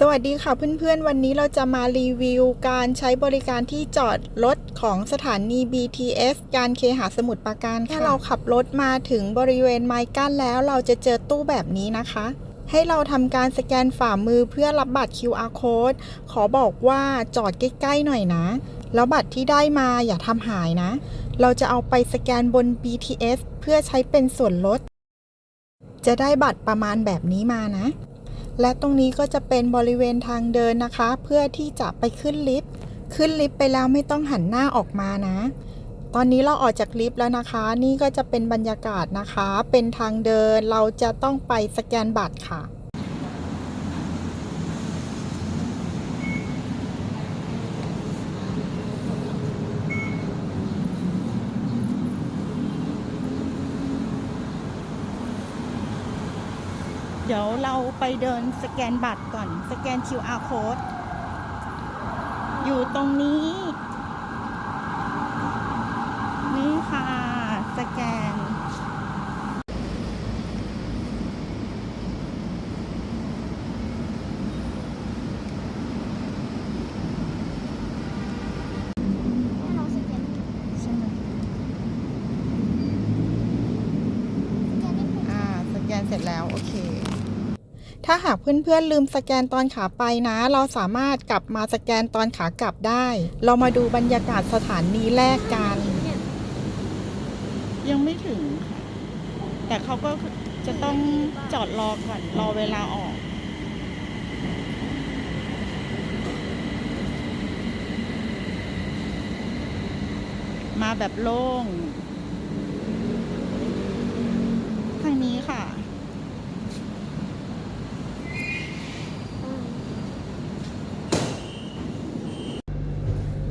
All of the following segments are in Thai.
สวัสดีค่ะเพื่อนๆ วันนี้เราจะมารีวิวการใช้บริการที่จอดรถของสถานี BTS การเคหะสมุทรปราการค่ะถ้าเราขับรถมาถึงบริเวณไม้กั้นแล้วเราจะเจอตู้แบบนี้นะคะ ให้เราทำการสแกนฝ่ามือเพื่อรับบัตร QR code ขอบอกว่าจอดใกล้ๆหน่อยนะ แล้วบัตรที่ได้มาอย่าทำหายนะ เราจะเอาไปสแกนบน BTS เพื่อใช้เป็นส่วนลด จะได้บัตรประมาณแบบนี้มานะ และตรงนี้ก็จะเป็นบริเวณทางเดินนะคะ เพื่อที่จะไปขึ้นลิฟต์ ขึ้นลิฟต์ไปแล้วไม่ต้องหันหน้าออกมานะ ตอนนี้เราออกจากลิฟต์แล้วนะคะ นี่ก็จะเป็นบรรยากาศนะคะ เป็นทางเดิน เราจะต้องไปสแกนบัตรค่ะ ดี๋ยวเราไปเดินสแกนบัตรก่อน สแกน QR code อยู่ตรงนี้ นี่ค่ะ สแกนให้เราสแกนใช่ไหมสแกนได้ไหมอ่า สแกนเสร็จแล้ว โอเค ถ้าหากเพื่อนๆลืมสแกนตอนขาไปนะ เราสามารถกลับมาสแกนตอนขากลับได้ เรามาดูบรรยากาศสถานีแรกกัน ยังไม่ถึงค่ะ แต่เขาก็จะต้องจอดรอก่อน รอเวลาออก มาแบบโล่ง ทางนี้ค่ะ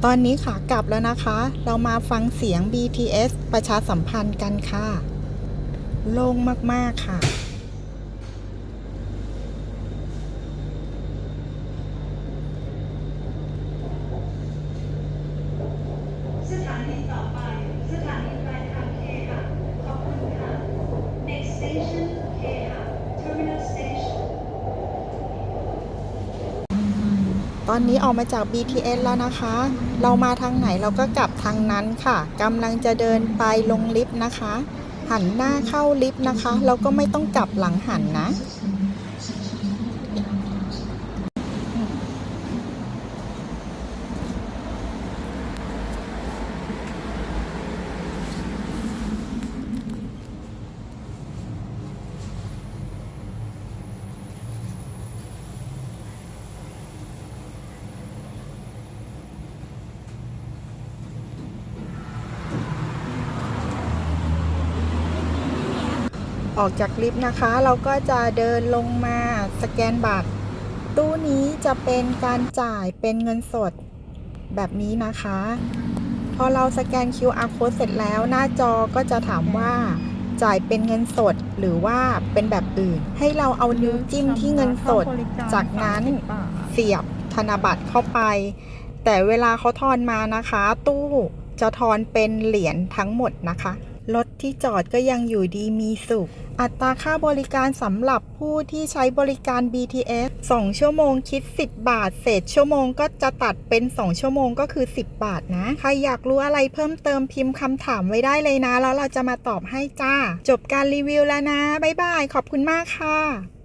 ตอนนี้ขากลับแล้วนะคะ เรามาฟังเสียง BTS ประชาสัมพันธ์กันค่ะ โล่งมาก ๆ ค่ะ สถานีต่อไป สถานีปลายทางเคหะขอบคุณค่ะ next station เคหะ terminal station ตอนนี้ออกมาจาก BTS แล้วนะคะ เรามาทางไหนเราก็กลับทางนั้นค่ะกำลังจะเดินไปลงลิฟต์นะคะ หันหน้าเข้าลิฟต์นะคะ เราก็ไม่ต้องกลับหลังหันนะ ออกจากลิฟต์นะคะ เราก็จะเดินลงมาสแกนบัตร ตู้นี้จะเป็นการจ่ายเป็นเงินสดแบบนี้นะคะ พอเราสแกน QR code เสร็จแล้วหน้าจอก็จะถามว่าจ่ายเป็นเงินสดหรือว่าเป็นแบบอื่น ให้เราเอานิ้วจิ้มที่เงินสด จากนั้นเสียบธนบัตรเข้าไป แต่เวลาเขาทอนมานะคะ ตู้จะทอนเป็นเหรียญทั้งหมดนะคะ รถที่จอดก็ยังอยู่ดีมีสุข อัตราค่าบริการสำหรับผู้ที่ใช้บริการ BTS 2 ชั่วโมงคิด 10 บาท เศษชั่วโมงก็จะตัดเป็น 2 ชั่วโมงก็คือ 10 บาทนะ ใครอยากรู้อะไรเพิ่มเติมพิมพ์คำถามไว้ได้เลยนะ แล้วเราจะมาตอบให้จ้า จบการรีวิวแล้วนะ บ๊ายบาย ขอบคุณมากค่ะ